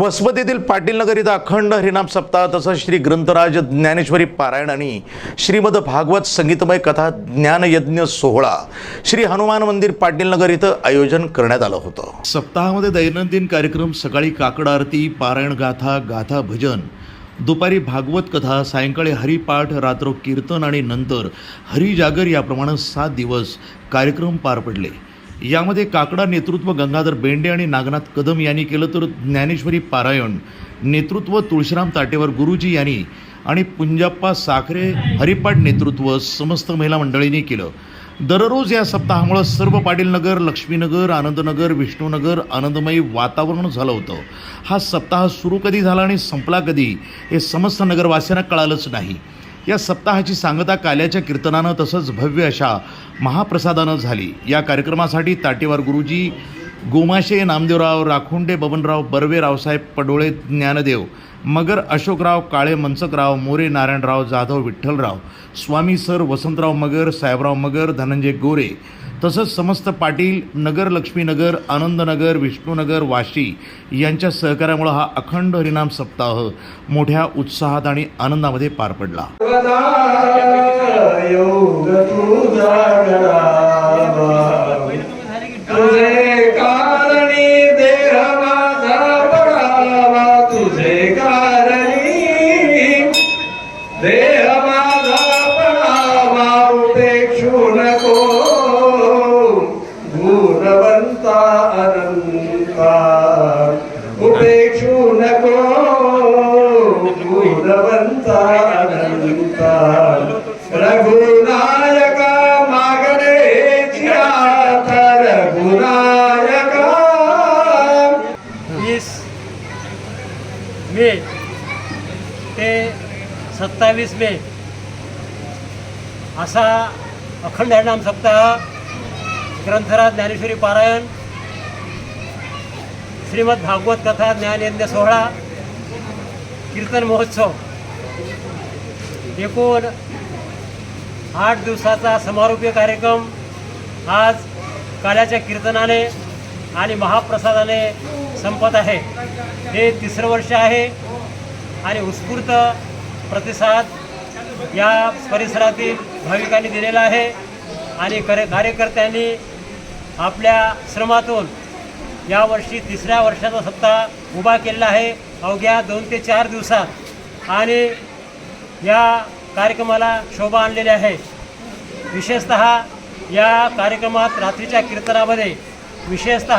वसमत येथील पाटील नगर इथं अखंड हरिनाम सप्ताह तसंच श्री ग्रंथराज ज्ञानेश्वरी पारायण आणि श्रीमद भागवत संगीतमय कथा ज्ञानयज्ञ सोहळा श्री हनुमान मंदिर पाटील नगर इथं आयोजन करण्यात आलं होतं. सप्ताहामध्ये दैनंदिन कार्यक्रम सकाळी काकड आरती पारायण गाथा गाथा भजन दुपारी भागवत कथा सायंकाळी हरिपाठ रात्र कीर्तन आणि नंतर हरिजागर याप्रमाणे सात दिवस कार्यक्रम पार पडले. यामध्ये काकडा नेतृत्व गंगाधर बेंडे आणि नागनाथ कदम यांनी केलं तर ज्ञानेश्वरी पारायण नेतृत्व तुळशीराम ताटेवर गुरुजी यांनी आणि पुंजाप्पा साखरे हरिपाठ नेतृत्व समस्त महिला मंडळींनी केलं. दररोज या सप्ताहामुळं सर्व पाटीलनगर लक्ष्मीनगर आनंदनगर विष्णुनगर आनंदमयी वातावरण झालं होतं. हा सप्ताह सुरू कधी झाला आणि संपला कधी हे समस्त नगरवासियांना कळालंच नाही. या सप्ताहाची सांगता काल्याच्या कीर्तनानं तसंच भव्य अशा महाप्रसादानं झाली. या कार्यक्रमासाठी ताटेवार गुरुजी गोमाशे नामदेवराव राखुंडे बबनराव बर्वे रावसाहेब पडोळे ज्ञानदेव मगर अशोकराव काळे मनसकराव मोरे नारायणराव जाधव विठ्ठलराव स्वामी सर वसंतराव मगर साहेबराव मगर धनंजय गोरे तसंच समस्त पाटील नगर लक्ष्मीनगर आनंदनगर विष्णुनगर वाशी यांच्या सहकार्यामुळं हा अखंड हरिनाम सप्ताह मोठ्या उत्साहात आणि आनंदामध्ये पार पडला. गावा तुझे कारणी. देह माझा पडावा उपेक्षू नको गुणवंता अनंता. उपेक्षू नको गुणवंता सत्तावीस मे. असा अखंड हरिनाम सप्ताह ग्रंथराज ज्ञानेश्वरी पारायण श्रीमद भागवत कथा ज्ञानयज्ञ सोहळा कीर्तन महोत्सव. एकूण आठ दिवसाचा समारोपीय कार्यक्रम आज काल्याच्या कीर्तनाने आणि महाप्रसादाने संपत आहे. हे तिसरं वर्ष आहे आणि उत्स्फूर्त प्रतिसाद या परिसरातील भाविकांनी दिलेला आहे आणि करे कार्यकर्त्यांनी आपल्या श्रमातून यावर्षी तिसऱ्या वर्षाचा सप्ताह उभा केलेला आहे. अवघ्या दोन ते चार दिवसात आणि या कार्यक्रमाला शोभा आणलेली आहे. विशेषत या कार्यक्रमात रात्रीच्या कीर्तनामध्ये विशेषत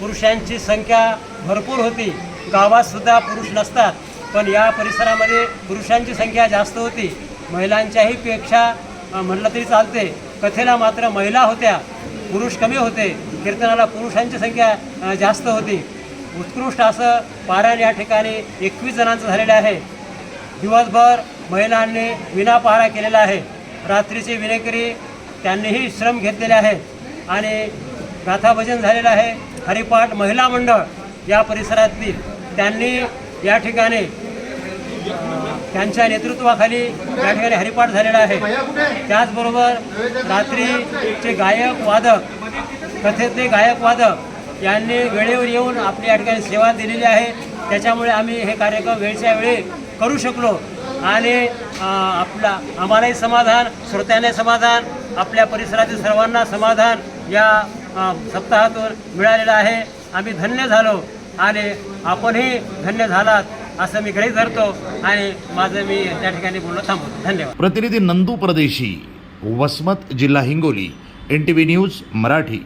पुरुषांची संख्या भरपूर होती. गावातसुद्धा पुरुष नसतात. पण या परिसरामध्ये पुरुषांची संख्या जास्त होती. महिलांच्याही पेक्षा म्हटलं तरी चालते. कथेला मात्र महिला होत्या. पुरुष कमी होते. कीर्तनाला पुरुषांची संख्या जास्त होती. उत्कृष्ट असं पारायण या ठिकाणी एकवीस जणांचं झालेलं आहे. दिवसभर महिलांनी विनापहारा केलेला आहे. रात्रीचे विनेकरी त्यांनीही श्रम घेतलेले आहेत. आणि गाथाभजन झालेलं आहे. हरिपाठ महिला मंडळ या परिसरातील. त्यांनी या ठिकाणी त्यांच्या नेतृत्वाखाली या ठिकाणी हरिपाठ झालेला आहे. त्याचबरोबर रात्रीचे गायक वादक कथेतले गायक वादक यांनी वेळेवर येऊन आपली या ठिकाणी सेवा दिलेली आहे. त्याच्यामुळे आम्ही हे कार्यक्रम वेळच्या वेळी करू शकलो. आणि आपला आम्हालाही समाधान श्रोत्याने समाधान आपल्या परिसरातील सर्वांना समाधान या सप्ताहातून मिळालेलं आहे. आम्ही धन्य झालो आणि आपणही धन्य झालात. असं मी गृहीत धरतो आणि माझं मी त्या ठिकाणी बोलणं थांबवतो. धन्यवाद. प्रतिनिधी नंदू परदेशी वसमत जिल्हा Hingoli N T V news Marathi.